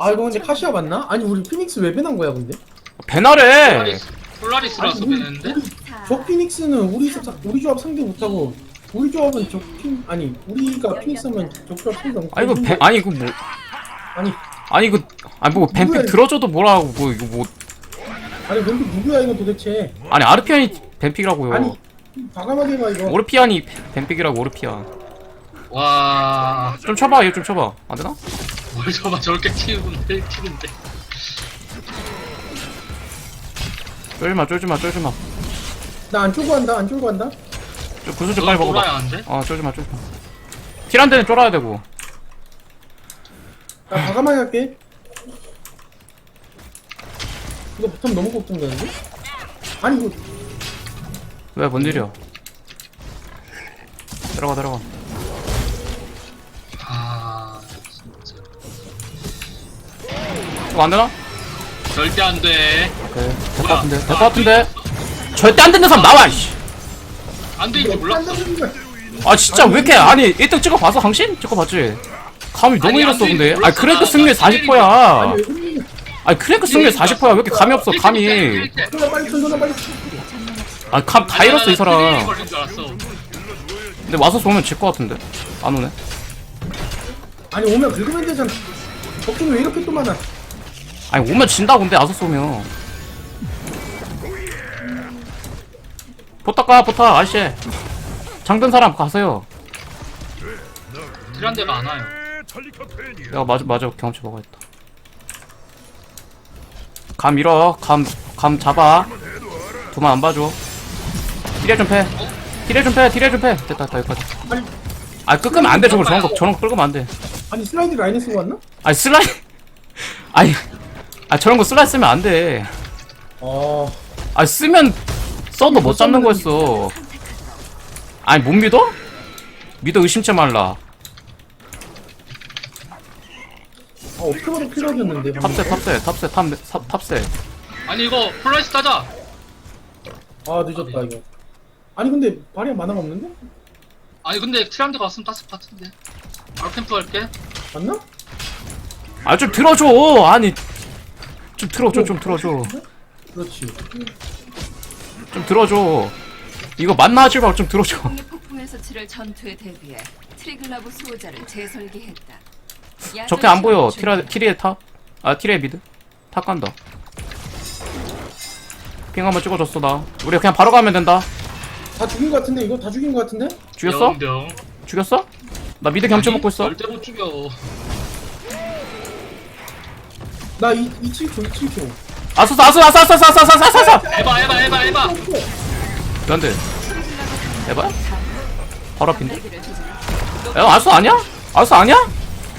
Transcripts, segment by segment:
아 이거 근데 카시아 맞나? 아니 우리 피닉스 왜 배난 거야 근데? 배나래. 폴라리스, 폴라리스라서 우리, 되는데? 저 피닉스는 우리 사- 우리 조합 상대 못하고 우리 조합은 저 피, 아니 우리가 피닉스면 저 조합 상대 못하고. 아니 이거 배 아니 이거 뭐 아니. 아니 이거 아니 뭐 뱀픽 들어줘도 뭐라고 뭐 이거 뭐. 아니 근데 누구야 이거 도대체? 아니 아르피안이 뱀픽이라고요. 아니 과감하게 봐 이거. 오르피안이 뱀픽이라고 오르피안. 와... 좀 쳐봐 얘 좀 쳐봐. 안 되나? 뭘 저봐 저렇게 튀는데 튀는데. 쫄지마 쫄지마 쫄지마. 나 안 쫄고 한다 안 쫄고 한다. 좀 구슬 좀 빨리 먹어봐? 어 쫄지마 쫄지마. 킬한 데는 쫄아야 되고. 나 과감하게 할게. 이거 부텀 너무 걱정되는데? 아니 이거 왜 뭔 일이야? 들어가 들어가 이거 안 되나? 절대 안 돼 오케이 될것 같은데 될 것 같은데 절대 안 되는 사람 나와 이씨 안 되는지 몰랐어 아 진짜 왜 이렇게 아니 1등 찍어봤어 당신? 찍어봤지? 감이 너무 아니, 잃었어 안 근데 돼. 아니 크랭크 승률 아니, 40%야 아니 크랭크 승률 40%야 왜 이렇게 감이 없어 감이 거야 빨리 쳐 빨리 아니 감다 잃었어 이 사람 걸린 줄 알았어 근데 와서 쏘면 질 것 같은데 안 오네 아니 오면 긁으면 되잖아 걱정이 왜 이렇게 또 많아 아 니 오면 진다고 근데 와서 쏘면. 포탑 가 포탑 아저씨. 장든 사람 가세요. 딜한 데가 안 와요. 내가 마저 마저 경험치 먹어야겠다. 감 밀어. 감 감 잡아. 두만 안 봐줘. 딜해 좀패. 딜해 좀패 딜해 좀패. 됐다 됐다 여기까지. 아니 아 끄끄면 안돼 저걸. 저런 거 저런 거 끌고면 안돼. 아니 슬라이드 라인에 쓰고 왔나? 아니 슬라이 아니 아 저런 거 슬라이 쓰면 안 돼. 어 아 쓰면 써도 못 잡는 거였어. 아니 못 믿어? 믿어 의심치 말라. 아, 어떻게 봐도 필요하겠는데 방금. 탑세 탑세 탑세 탑, 탑, 탑세. 아니 이거 폴라리스 따자. 아 늦었다 이거. 아니 근데 발이 만화가 없는데? 아니 근데 데 갔으면 땄을 것 같은데. 바로 캠프 갈게. 맞나? 아 좀 들어줘. 아니 좀 들어줘 좀 들어줘. 그렇지. 좀 들어줘. 이거 만나 하지 말고 좀 들어줘. 공의 폭풍에서 치를 전투에 대비해 트리글라브 수호자를 재설계했다. 적게 안 보여. 티라, 티리의 탑? 아 티리의 미드? 탑 간다. 핑 한번 찍어줬어 나. 우리 그냥 바로 가면 된다. 다 죽인 거 같은데? 이거 다 죽인 거 같은데? 죽였어? 영병. 죽였어? 나 미드 경치 먹고 있어. 절대 못 죽여 나 2, 27초 27초. 아싸 아싸 아싸 아싸 아싸 아싸 아싸 아싸 에바 에바 에바 에바. 왜안돼 에바야? 바로 앞인데? 야 아싸 아니야? 아싸 아니야?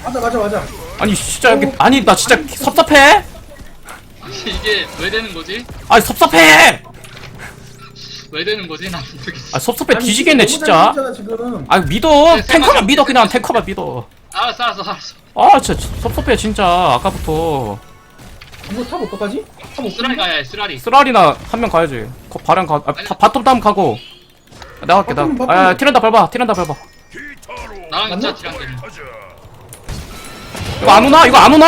맞아 맞아 맞아. 아니 진짜 여기 아니 나 진짜 섭섭해. 이게 왜 되는 거지? 아니 섭섭해! 왜 되는 거지? 난 모르겠어. 아 섭섭해. 아니, 뒤지겠네 너무 진짜. 잘 죽이잖아, 지금. 아 믿어. 네, 탱커만 믿어. 그냥 탱커만 믿어. 알았어 알았어 알았어 아 진짜 섭섭해 진짜 아까부터 이거 탑 어떡하지? 탑 쓰라리? 가야 해 쓰라리. 쓰라리나 한 명 가야지. 거 바람 가 아, 바, 바텀 다음 가고. 나 갈게 바텀, 바텀. 나아 티란다 밟아 티란다 밟아. 나랑 있자 맞나? 딜한 데는 이거 안 오나? 이거 안 오나?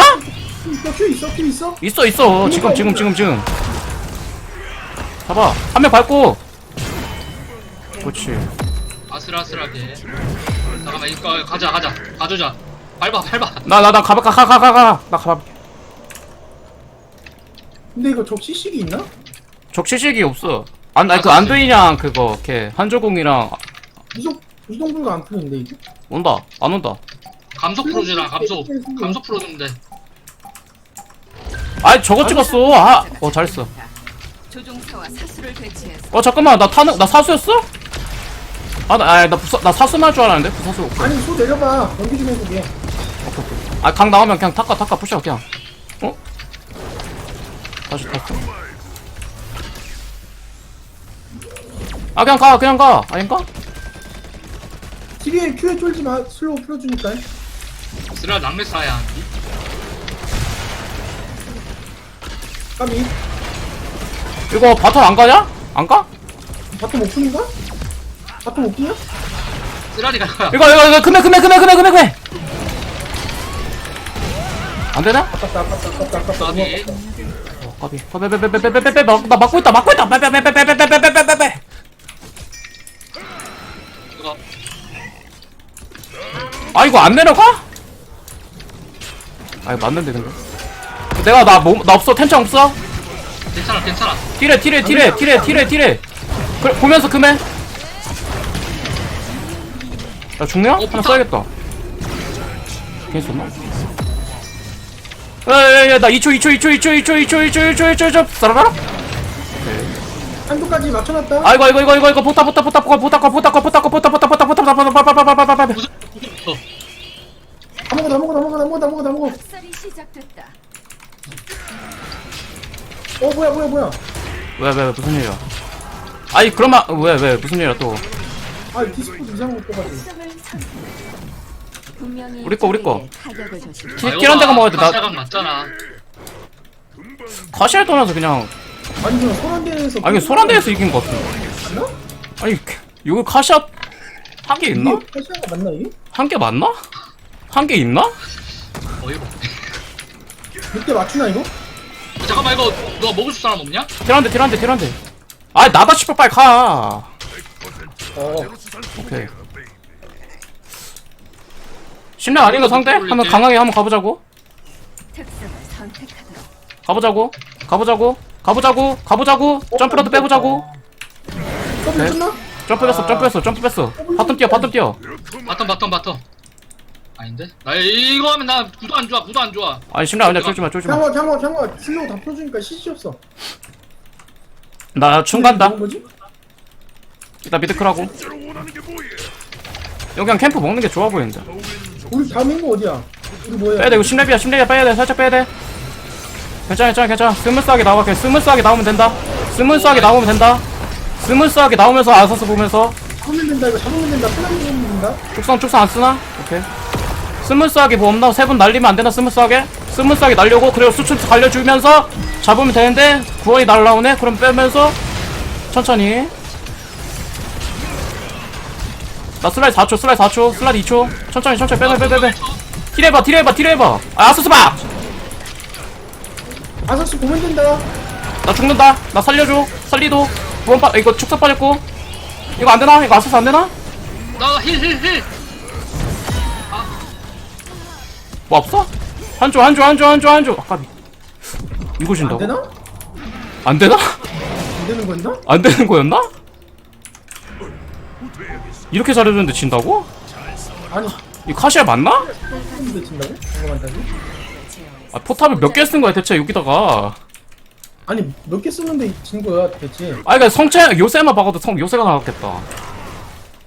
있어 큐 있어 큐 있어? 있어 있어. 지금 지금 지금 지금. 잡아 한 명 밟고. 그렇지. 아슬아슬하게. 잠깐만 이거 가자 가자. 가주자. 밟아 밟아. 나 나 나 가봐 가가 가가나 가봐 근데 이거 적 CC기 있나? 적시식이 없어. 안 아니 그 안도이랑 그거 걔 한조공이랑 이동 이동불가 안 풀리는데 이게? 온다. 안 온다. 감소 프로즈랑 감소 감소 프로즈인데. 아이 저거 찍었어. 아 어 잘했어. 조종사와 사수를 배치해서. 어 잠깐만. 나 타는 나 사수였어? 아나나 부사 나 사수만 할줄 알았는데? 부사수 오케이. 아니 소 내려봐. 연기 좀 해보게. 오케이 오케이. 아강 나오면 그냥 탁가 탁가. 푸셔 그냥. 어? 다시 다시 아 그냥 가 그냥 가 아닌가? TV에 큐에 쫄지 마 슬로우 풀어주니까 쓰라 낭매사야 까비 이거 바텀 안 가냐? 안 가? 바텀 오픈인가? 바텀 오픈이야? 쓰라리 갈 거야 이거 이거 이거 금해 금해 금해 금해 금해 금해 안 되나? 아깝다 아깝다 아깝다 아깝다 까비. 어 까비 빼빼빼빼빼빼빼빼 나 막고 있다 막고 있다 빼빼빼빼빼빼빼빼빼빼빼 이거 아 이거 안 내려가? 아 이거 맞는데 근데 내가 나뭐나 없어 텐션 없어 괜찮아 괜찮아. 티레 티레 티레 티레 티레 티레 그래 보면서 금해 야 죽냐? 하나. 써야겠다 괜찮나? 야야야 나 2초 2초 2초 2초 2초 2초 2초 2초 2초 2초 싸라라 한도까지 맞춰놨다 아이고 이거 이거 이거 이거 포타 포타 포타 포타 포타 포타 포타 포타 포타 포타 포타 포타 포타 포타 포타 포타 무슨 무슨 아무것도 아무것도 아무것도 아무것도 아무것도 아무것도 학살이 시작됐다. 어 뭐야 뭐야 뭐야 왜왜 무슨 일이야 아니 그러면 왜왜 무슨 일이야 또 아 디스코드 이상한 거 떠가지고 특성을 선택. 분명히 우리 거, 우리 거. 타격을 티란 데가 먹어야 돼. 나- 맞잖아. 가시를 떠나서 그냥 아니 그냥 소란대에서 아니 소란대에서 이긴 것 같은데? 아니 여기 카샷 한개 있나? 패시아가 맞나 이게? 한 개 맞나? 한 개 있나? 어이구. 몇대 맞추나 이거? 잠깐만 이거 누가 먹을 수 사람 없냐? 티란데 티란데 티란데 아 나다 싶어 빨리 가 어 오케이 신뢰 아닌가 상대? 한번 강하게 한번 가보자고. 특성을 선택하도록. 가보자고. 가보자고. 가보자고. 가보자고. 점프라도 빼보자고. 네. 점프 뺐어 점프 뺐어 점프 뺐어. 바텀 뛰어 바텀 뛰어. 바텀 바텀 바텀. 아닌데? 나 이거 하면 나 구도 안 좋아 구도 안 좋아. 아니 신뢰 아니야. 쫄지마 쫄지마. 향화 향화 향화 슬로우 다 풀어주니까 CC 없어. 나충 간다. 뭐지? 일단 미드크라고. 여기 그냥 캠프 먹는 게 좋아 보이는데 우리 다음 행거 어디야? 우리 뭐야? 빼야 돼 이거 신뢰비야 신뢰비야 빼야 돼 살짝 빼야 돼 괜찮아 괜찮아 괜찮아 스무스하게 나와 그냥 스무스하게 나오면 된다 스무스하게 나오면 된다 스무스하게 나오면서 아서스 보면서 잡으면 된다 이거 잡으면 된다 잡으면 된다 축성 축성 안 쓰나? 오케이 스무스하게 뭐 없나? 세분 날리면 안 되나 스무스하게? 스무스하게 날려고 그리고 수출 갈려주면서 잡으면 되는데 구원이 날라오네? 그럼 빼면서 천천히 나 슬라이드 4초 슬라이드 4초 슬라이드 2초 천천히 천천히 빼빼 빼빼 빼 딜해봐 딜해봐 딜해봐 아 아서스 봐! 아서스 보면 된다 나 죽는다 나 살려줘 살리도 구원 빠 이거 축사 빠졌고 이거 안 되나? 이거 아서스 안 되나? 나힐힐 힐. 뭐 없어? 한조 한조 한조 한조 한조 아까비 이거 안 진다고? 되나? 안 되나? 안 되는 거였나? 안 되는 거였나? 이렇게 잘해줬는데 진다고? 아니. 이 카시아 맞나? 근데 진다고? 잠깐만 다시 아, 포탑을 몇 개 쓴 거야 대체 여기다가? 아니 몇 개 쓰는데 진 거야 대체? 아 그니까 성체 요새만 박아도 성 요새가 나왔겠다.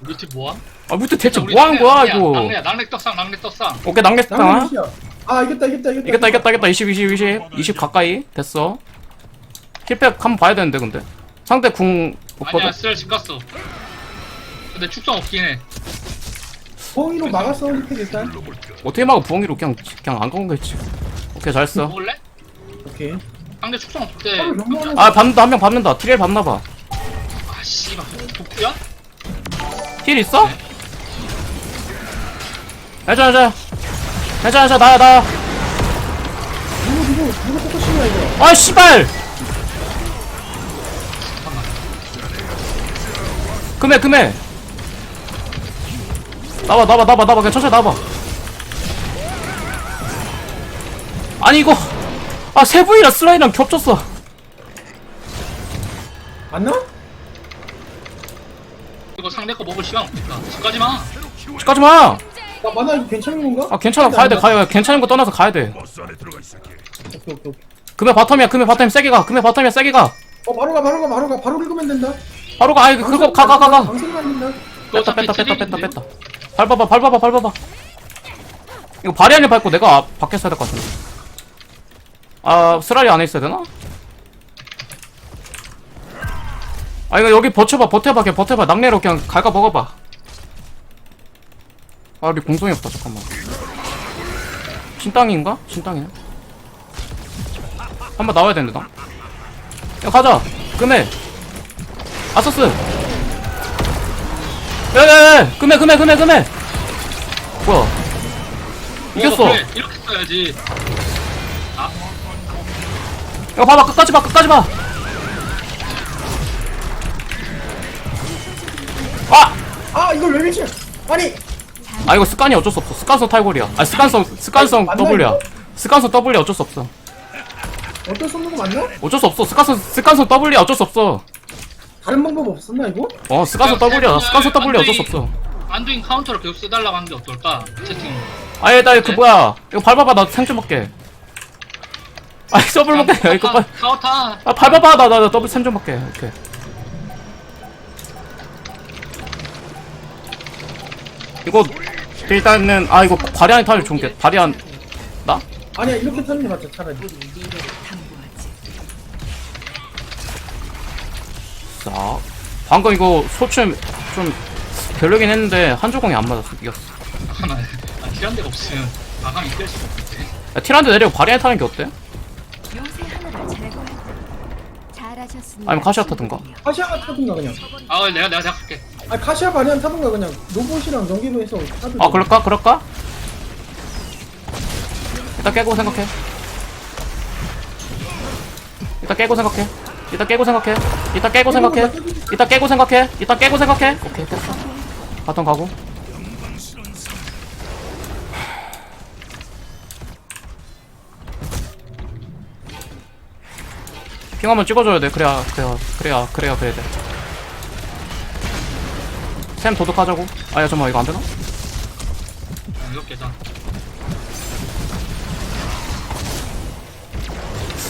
우리 팀 뭐야? 아 밑에 대체 뭐 하는 거야 이거? 낙내야 낙내 떡상 낙내 떡상. 오케이 낭만이야 아. 이겼다 이겼다 이겼다. 이겼다 이겼다 이겼다. 20 20 20 20 가까이 됐어. 힐팩 한번 봐야 되는데 근데. 상대 궁 없거든? 아니야 쓰랄 집 갔어. 근데 축성 없긴 해. 뻥이로 막았어 이렇게 일단. 어떻게 막아 부엉이로 그냥 그냥 안 거였지 오케이 잘했어 먹을래? 오케이. 상대 축성 없을 때. 아. 아 밟는다 한 명 밟는다. 티레 밟나봐. 아 씨발. 독주야? 힐 있어? 괜찮아 괜찮아 괜찮아 괜찮아 나야 나야. 누구 누구 누구 포커싱이야 이거 아 씨발! 금해 금해 나와 나와 나와 나와. 그냥 천천히 나와. 아니 이거. 아 세부이랑 슬라이랑 겹쳤어. 안 나? 이거 상대 거 먹을 시간 없겠다. 집까지 마. 집까지 마. 나 만화 이거 괜찮은 건가? 아 괜찮아. 가야 돼. 가야 괜찮은 거 떠나서 가야돼. 오케이 오케이 오케이. 금해 바텀이야. 금해 바텀 세게 가. 금해 바텀이야. 세게 가. 어 바로 가 바로 가 바로 가. 바로 긁으면 된다. 바로 가. 아이 그거 가 가 가가. 방송만 된다. 뺐다 뺐다 뺐다. 뺐다 뺐다 밟아봐 밟아봐 밟아봐. 이거 발이 안에 밟고 내가 앞, 밖에 서야 될 것 같은데. 아 스라리 안에 있어야 되나? 아 이거 여기 버텨봐 버텨봐 그냥 버텨봐. 낙내로 그냥 갈가 먹어봐. 아 우리 공성이 없다 잠깐만. 신땅인가? 신땅이네. 한 번 나와야 되는데 나? 야, 가자! 끄매 아서스 야야야 끄매 끄매 끄매 끄매. 뭐야? 어, 이겼어. 그래, 이렇게 써야지. 이거 봐봐 끝까지 봐 끝까지 봐. 아! 아 이걸 왜 미치? 아니. 아 이거 습관이 어쩔 수 없어. 습관성 탈골이야. 아 습관성 습관성 맞나, W야. 이거? 습관성 W야 어쩔 수 없어. 어쩔 수 없는 거 맞나? 어쩔 수 없어. 습관성 습관성 W야 어쩔 수 없어 다른 방법 없었나 이거? 어 습관성 W야 습관성 W 어쩔 수 없어 안두인 카운터를 계속 쓰달라고 하는 게 어떨까? 채팅. 아예 나그 뭐야 이거 밟아봐 나 생존 먹게 아이 더블 먹게 야, 이거 빨 카운터. 아 밟아봐 나나 더블 생존 먹게 오케이 이거 일단은 아 이거 바리안이 타면 좋은 게 바리안 나? 아니야 이렇게 타는 게 맞아 차라리. 자 방금 이거 소춤 좀 별로긴 했는데 한조공이 안 맞았어 이겼어 잠깐만. 아, 킬한 데가 없으면 마감이 깰 수가 없는데. 야, 티란드 내리고 바리안이 타는 게 어때? 요새 하나를 제거했다. 잘하셨습니다. 아니면 카시아 타든가 카시아가 타든가 그냥. 아, 내가, 내가 생각할게. 아 카시아 바리안 타든가 그냥 로봇이랑 연계해서 타든가. 아 그럴까? 그럴까? 이따 깨고 생각해 이따 깨고 생각해 이따 깨고 생각해 이따 깨고 생각해 이따 깨고 생각해 이따 깨고 생각해 오케이 됐어 바텀 가고 핑 한번 찍어줘야 돼 그래야 그래야 그래야 그래야 그래야 돼 샘 도둑하자고 아야 잠깐만 이거 안 되나? 아, 이거 계산.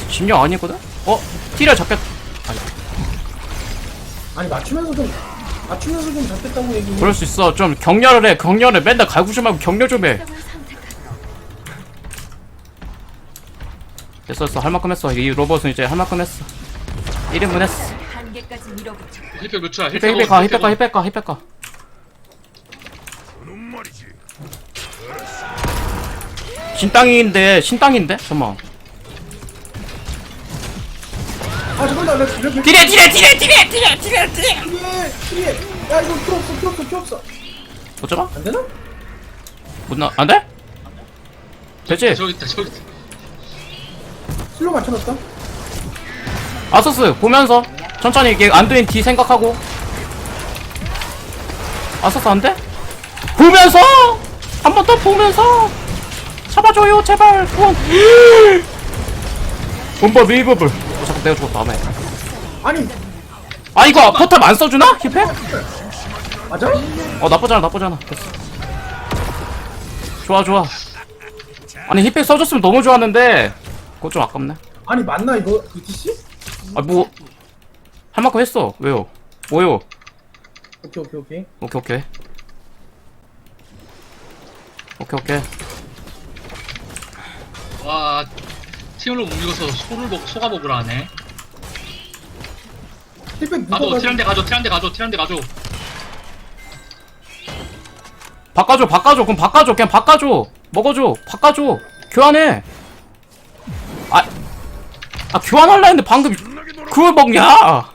심령 아니거든? 어? 티를 잡겠 아니. 아니 맞추면서 좀 맞추면서 좀 잡겠다고 얘기. 그럴 수 있어. 좀 격려를 해. 격려를 맨날 갈구 좀 하고 격려 좀해. 됐어 됐어. 할 만큼 했어. 이 로봇은 이제 할 만큼 했어. 1인분 했어. 한계까지 밀어붙여. 힐백 힙백 가 힙백 가 힙백 가 힙백 가. 신땅인데 신땅인데? 잠깐만 나 이렇게. 디레 디레 디레 디레 디레 디레 디레 피해 피해. 야 이거 필요 없어 필요 없어 필요 없어. 어쩌나? 안 되나? 못나 안돼? 되지? 저기 있다, 저기 있다. 슬로 맞춰놨다. 아서스 보면서 천천히 이게 안드인 D 생각하고 아서스 안돼? 보면서 한 번 더 보면서 잡아줘요 제발 구원 본버 리버블 어, 자꾸 내가 죽었다 다음에 아니 아 이거 포탑 안 써주나? 힙해? 맞아? 어 나쁘잖아 나쁘잖아 됐어 좋아 좋아 아니 힙백 써줬으면 너무 좋았는데 그거 좀 아깝네 아니 맞나 이거 ETC? 아뭐 할 만큼 했어 왜요? 뭐요? 오케이 오케이 오케이. 오케이 오케이 오케이 오케이 와, 팀으로 못 밀어서 소를 복, 소가복을 하네. 힐백 가줘, 누가 티란데 가줘, 티란데 가줘, 티란데 가줘. 바꿔줘 바꿔줘. 그럼 바꿔줘 그냥 바꿔줘. 먹어줘 바꿔줘. 교환해. 아, 아 교환할라 했는데 방금 그걸 먹냐?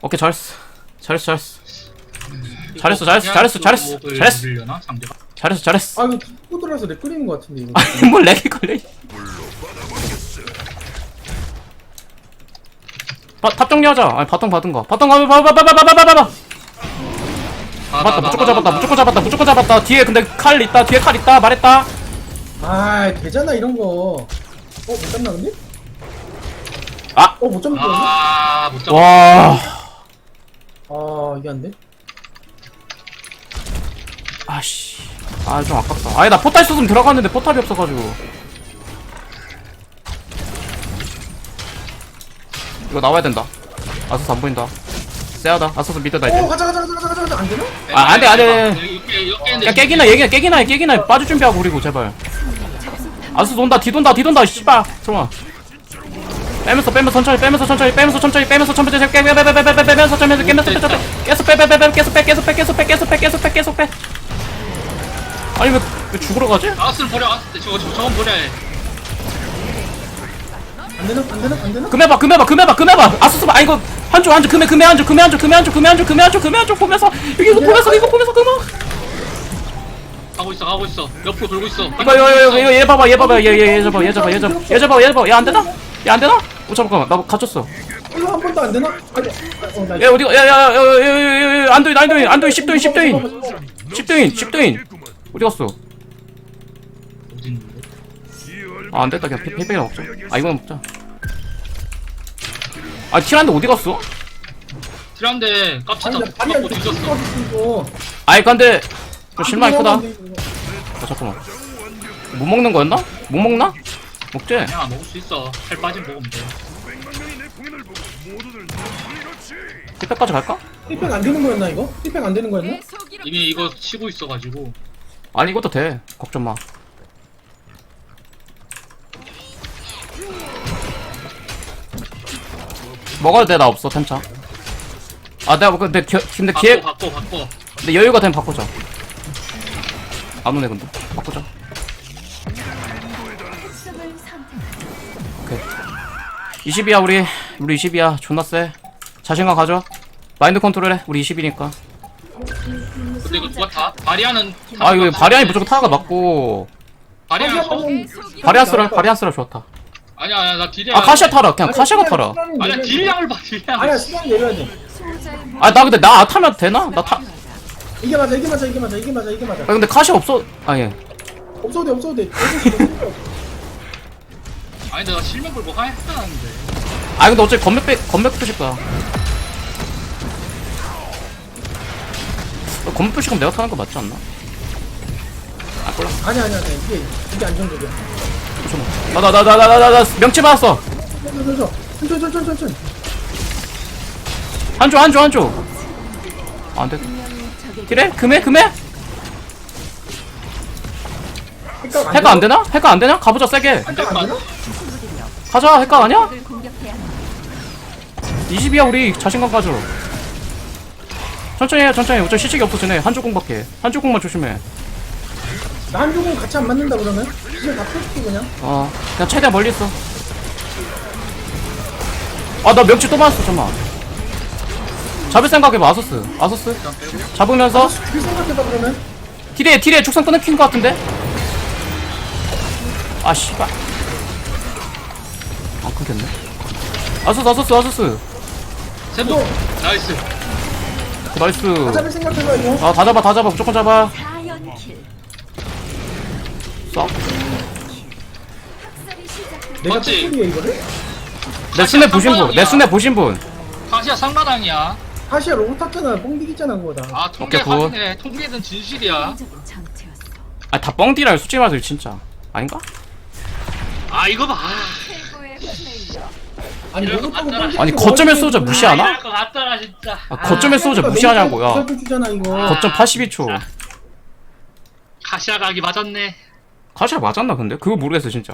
오케이 잘했어. 잘했어 잘했어. 잘했어, 잘했어, 잘했어, 잘했어, 잘했어. 잘했어 잘했어. 아 이거 푸드라서 렉 걸리는 것 같은데 이거. 아니 뭘 렉이 걸려 바, 탑 정리하자. 아니 바텀 받은 거. 바텀 가면 봐봐봐봐봐봐봐봐 아, 잡았다 무조건 잡았다. 무조건 잡았다. 무조건 잡았다. 뒤에 근데 칼 있다. 뒤에 칼 있다. 말했다. 아 되잖아 이런 거. 어못 잡나 근데? 아! 어못 잡는 거야? 아, 못 잡아. 와. 아 이게 안 돼? 아씨. 아 좀 아깝다. 아니 나 포탈 있었으면 들어갔는데 포탑이 없어가지고 이거 나와야 된다. 아서스 안 보인다. 쎄하다. 아서스 미드다 오 이제 가자 가자 가자 가자 가자. 안 되나? 아, 안 돼, 안 돼. 했는데 야 깨기나 얘기나 깨기나 깨기나 빠질 준비하고 그리고 제발. 아서스 온다 뒤돈다 뒤돈다 씨발 들어와 빼면서 빼면서 천천히 빼면서 천천히 빼면서 천천히 빼면서 천천히 빼 빼 빼 빼 빼 빼면서 천천히 빼면서 빼면서 빼 계속 빼빼 빼 빼 계속 빼 계속 빼 계속 빼 계속 빼 계속 빼 계속 빼. 아니 왜, 왜 죽으러 가지? 아스를 버려, 아스, 저거, 저건 버려야 해. 안 되나? 안 되나? 안 되나? 금해봐 금해봐 금해봐 금해봐 아서스 아 이거 한쪽 한쪽 금해 금해 한쪽 금해 한쪽 금해 한쪽 금해 한쪽 금해 한쪽 금해 한쪽 금해 한쪽 보면서 여기 이거 보면서 이거 보면서 금해 가고 있어 가고 있어 옆으로 돌고 있어 이거 이거 이거 이거 얘 봐봐 얘 봐봐 얘 얘 얘 잡아 얘 잡아 얘 잡아 얘 잡아 얘 잡아 얘 안 되나? 얘 안 되나? 오 잠깐만 나 갇혔어 이거 한 번도 안 되나? 아니, 어, 나 얘 어디가 야야야야야야 안도인 안도인 안도인 10도인 10도인 10도인 10도인 어디 갔어? 아 안됐다 그냥 페이백이나 먹자 아 이거나 먹자 아 티란데 어디 갔어? 티란데 깝치다 아니, 나. 뒤졌어 이거. 아이 근데 좀 실망이 크다 아, 잠깐만 못 먹는 거였나? 못 먹나? 먹지? 그냥 먹을 수 있어 살 빠진 먹으면 돼 티백까지 갈까? 힐팩 안 되는 거였나 이거? 힐팩 안 되는 거였나? 이미 이거 치고 있어가지고 아니 이것도 돼 걱정 마 먹어도 돼 나 없어 템차. 아 내가 근데 겨, 근데 기회 바꿔 바꿔 바꿔. 근데 여유가 되면 바꾸자. 안 오네 근데. 바꾸자. 오케이. 20이야 우리. 우리 20이야. 존나 세 자신감 가져. 마인드 컨트롤해. 우리 20이니까. 근데 이거 누가 타? 바리아는 아 이거 바리안이 무조건 타가 맞고. 바리아는 서? 내 속이로 바리안스라 바리안스라 좋다 아니야 아니야 나 딜이 아 카시아 타라 그냥 카시아가 타라 아니야 딜량을 봐 딜량 아니야 시간 내려야 돼. 아 나 근데 나 타면 되나? 나 타. 이게 맞아 이게 맞아 이게 맞아 이게 맞아 이게 맞아. 아 근데 카시 없어. 아 예. 없어도 돼 없어도 돼. 아니 내가 실명 걸고 하였다는데 아 근데 어차피 건맥 빼 건맥 부실 거야. 어, 건맥 부실 거면 내가 타는 거 맞지 않나? 아 몰라. 아니야 아니야 아니야 이게 이게 안정적이야. 나나 나 나 나 나 나 명치 받았어. 저저저 천천 천천 천천. 한조 한조 한조. 아, 안 돼. 그래? 금해 금해? 해가 안 되나? 해가 안 되냐? 가보자 세게. 헷갈려 안 되나? 가자 해가 아니야? 적을 공격해야 한다. 20이야 우리 자신감 가져. 천천히 해 천천히. 어차피 시식이 없어 쟤네 한조 공밖에. 한조 공만 조심해. 나 한쪽은 같이 안 맞는다 그러면 이제 다 펴줄게 그냥. 어, 그냥 최대한 멀리 있어. 아, 나 명치 또 맞았어, 잠만. 잡을 생각해봐, 아서스. 아서스. 잡으면서, 그 생각해봐 그러면. 딜에, 딜에 축성 끊긴 것 같은데? 아, 씨발. 안 끊겼네. 아서스, 아서스, 아서스. 세보 나이스 나이스. 잡을 생각해봐 이거. 아, 다 잡아, 다 잡아. 무조건 잡아. 4연킬. 쏴. 학살이 시작된 내가 맞지? 패줄이야 이거를. 내 순회 보신 분, 내 순회 보신 분. 카시아 상마당이야 하시야 로봇 탔잖아. 뽕디기잖아 그거 다. 아 통계 오케이, 굿. 확인해 통계는 진실이야. 아, 다 뻥디라, 솔직히 말해서 진짜. 아닌가? 아 이거 봐. 아니 이럴 것 로봇 타고 같더라. 뽕디기 아니, 거점에 쏘자 무시하나? 이럴 것 같더라 진짜 아, 거점에 쏘자 무시하냐고, 야. 거점 82초. 카시아 각이 맞았네 가시가 맞았나, 근데? 그거 모르겠어, 진짜.